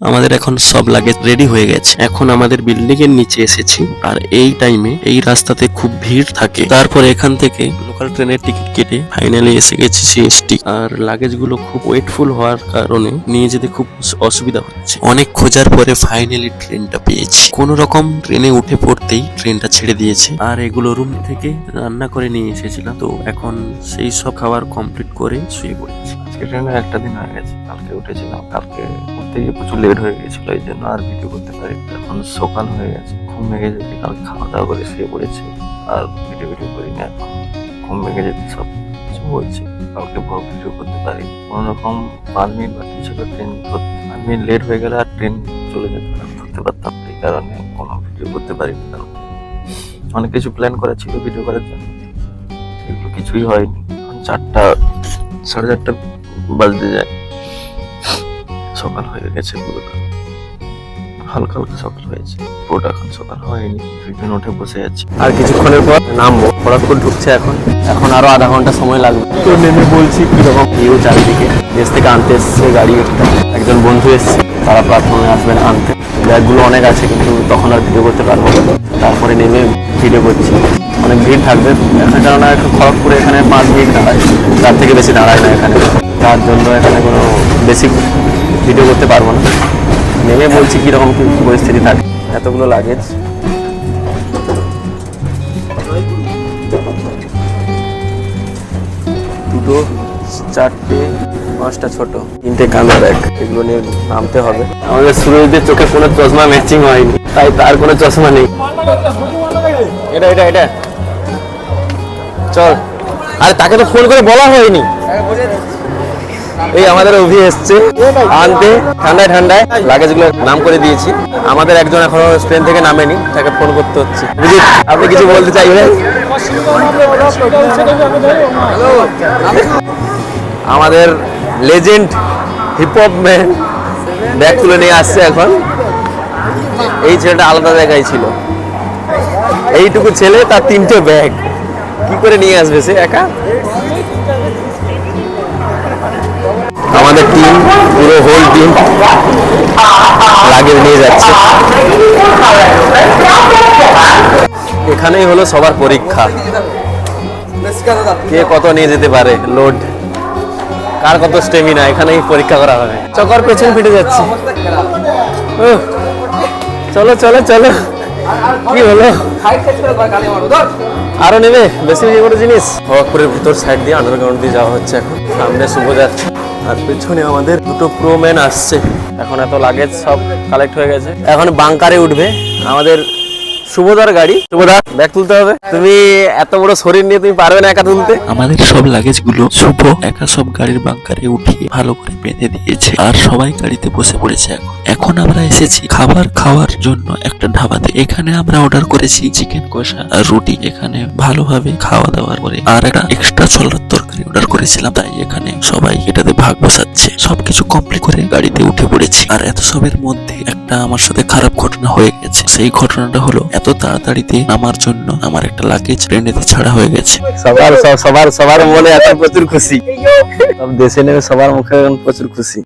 আমাদের এখন সব লাগেজ রেডি হয়ে গেছে। এখন আমাদের বিল্ডিং এর নিচে এসেছি। আর এই টাইমে এই রাস্তাতে খুব ভিড় থাকে। তারপর এখান থেকে লোকাল ট্রেনের টিকিট কেটে ফাইনালি এসে গেছি সিএসটি আর লাগেজগুলো খুব ওয়েটফুল হওয়ার কারণে নিয়ে যেতে খুব অসুবিধা হচ্ছে। অনেক খোঁজার পরে ফাইনালি ট্রেনটা পেয়েছি। কোন রকম ট্রেনে উঠে পড়তেই ট্রেনটা ছেড়ে দিয়েছে। আর এগুলো রুম থেকে রান্না করে নিয়ে এসেছিলাম। তো এখন সেই সব খাবার কমপ্লিট করে শুয়ে পড়েছি। আজকে ট্রেনে একটা দিন গেছে। কালকে উঠেছিলাম। কালকে গিয়ে প্রচুর লেট হয়ে গেছিল, এই জন্য আর ভিডিও করতে পারি এখন সকাল হয়ে গেছে, ঘুম ভেঙে যেতে কালকে খাওয়া দাওয়া করে শুয়ে পড়েছি, আর ভিডিও ভিডিও করি না এখন। ঘুম ভেঙে যেতে সব কিছু বলছি কালকে ভোর ভিডিও করতে পারি কোনো রকম পাঁচ মিনিট বাকি ছিল ট্রেন পাঁচ মিনিট লেট হয়ে গেলে আর ট্রেন চলে যেত ধরতে পারতাম। এই কারণে কোনো ভিডিও করতে পারি না কারণ। অনেক কিছু প্ল্যান করা ছিল ভিডিও করার জন্য এগুলো কিছুই হয়নি। চারটা, সাড়ে চারটা বাজতে যায়। সকাল হয়ে গেছে পুরোটা। হালকা হালকা সকাল হয়েছে। পুরোটা এখন সকাল হয়নি। দুইজন উঠে বসে আছি। আর কিছুক্ষণের পর নামবো। খড়গপুর ঢুকছে এখন। এখন আরও আধা ঘণ্টা সময় লাগবে। তো নেমে বলছি, কীরকম? ভিউ চারিদিকে। দেশ থেকে আনতে এসছে গাড়ি একটা। একজন বন্ধু এসছে। তারা প্ল্যাটফর্মে আসবেন আনতে। ব্যাগগুলো অনেক আছে, কিন্তু তখন আর ভিডিও করতে পারব না। তারপরে নেমে ভিডিও করছি। অনেক ভিড় থাকবে। একটু খড়গপুরে এখানে পাঁচ মিনিট দাঁড়ায়। তার থেকে বেশি দাঁড়ায় না এখানে। তার জন্য এখানে কোনো বেশি ভিডিও করতে পারব না। নেমে বলছি কীরকম কি পরিস্থিতি থাকে। এতগুলো লাগেজ দুটো, চারটে, পাঁচটা, ছোট। তিনটে কালো ব্যাগ এগুলো নিয়ে নামতে হবে। আমাদের সুরজদের চোখে কোনো চশমা ম্যাচিং হয়নি। তাই তার কোনো চশমা নেই। এটা এটা এটা। চল। আরে তাকে তো ফোন করে বলা হয়নি। এই আমাদের অভি এসছে। আনতে, ঠান্ডায় ঠান্ডায় লাগেজগুলো নাম করে দিয়েছি। আমাদের একজন এখনও ট্রেন থেকে নামেনি, তাকে ফোন করতে হচ্ছে। আপনি কিছু বলতে চাইবেন? আমাদের legend hip hop man bag তুলে নিয়ে আসছে এখন। এই ছেলেটা আলাদা জায়গায় ছিল। এইটুকু ছেলে, তার তিনটে ব্যাগ কি করে নিয়ে আসবে সে, একা? আমাদের টিম পুরো হোল টিম লাগেজ নিয়ে যাচ্ছে। এখানেই হলো সবার পরীক্ষা। কে কত নিয়ে যেতে পারে? লোড কার কত স্টেমিনা এখানেই পরীক্ষা করা হবে। চকর পেছন ফিটে যাচ্ছে। চলো চলো চলো। কি হলো? আরও নেবে? বেশি বেশি করে জিনিস? খড়গপুরের ভিতর সাইড দিয়ে আন্ডারগ্রাউন্ড দিয়ে যাওয়া হচ্ছে এখন। সামনে শুভ যাচ্ছে আর পেছনে আমাদের দুটো প্রো ম্যান আসছে। এখন এত লাগেজ সব কালেক্ট হয়ে গেছে। এখন বাংকারে উঠবে। আমাদের শুভদার গাড়ি। শুভদা ব্যাগ তুলতে হবে। তুমি এত বড় শরীর নিয়ে তুমি পারবে না একা তুলতে। আমাদের সব লাগেজগুলো শুভ, একা সব গাড়ির বাংকারে উঠিয়ে ভালো করে বেঁধে দিয়েছে। আর সবাই গাড়িতে বসে পড়েছে এখন। এখন আমরা এসেছি খাবার খাওয়ার জন্য একটা ধাবাতে। এখানে আমরা অর্ডার করেছি চিকেন কষা আর রুটি। এখানে ভালোভাবে খাওয়া দাওয়ার পরে আর একটা এক্সট্রা ছোলার তরকারি। অর্ডার করেছিলাম তাই এখানে সবাই এটাতে ভাগ বসাচ্ছে। সবকিছু কমপ্লিট করে গাড়িতে উঠে পড়েছি। আর এত সবের মধ্যে একটা আমার সাথে খারাপ ঘটনা হয়ে গেছে। সেই ঘটনাটা হলো এত তাড়াতাড়িতে নামার জন্য আমার একটা লাগেজ ট্রেনেতে ছাড়া হয়ে গেছে। সবার সবার সবার মনে এত প্রচুর খুশি। সব দেশে নেমে সবার মুখে এখন প্রচুর খুশি।